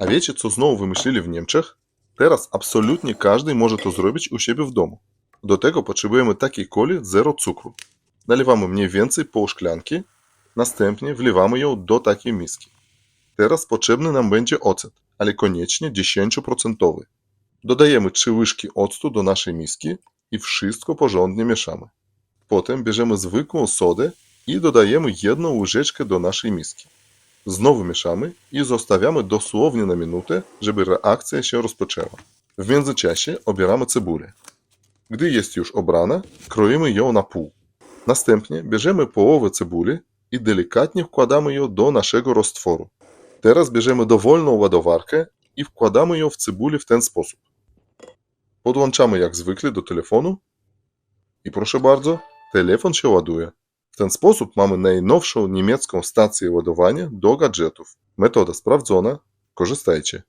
A wiecie, co znowu wymyślili w Niemczech? Teraz absolutnie każdy może to zrobić u siebie w domu. Do tego potrzebujemy takiej coli zero cukru. Nalewamy mniej więcej pół szklanki, następnie wlewamy ją do takiej miski. Teraz potrzebny nam będzie ocet, ale koniecznie 10%. Dodajemy 3 łyżki octu do naszej miski i wszystko porządnie mieszamy. Potem bierzemy zwykłą sodę i dodajemy jedną łyżeczkę do naszej miski. Znowu mieszamy i zostawiamy dosłownie na minutę, żeby reakcja się rozpoczęła. W międzyczasie obieramy cebulę. Gdy jest już obrana, kroimy ją na pół. Następnie bierzemy połowę cebuli i delikatnie wkładamy ją do naszego roztworu. Teraz bierzemy dowolną ładowarkę i wkładamy ją w cebulę w ten sposób. Podłączamy jak zwykle do telefonu i proszę bardzo, telefon się ładuje. W ten sposób mamy najnowszą niemiecką stację ładowania do gadżetów. Metoda sprawdzona, korzystajcie.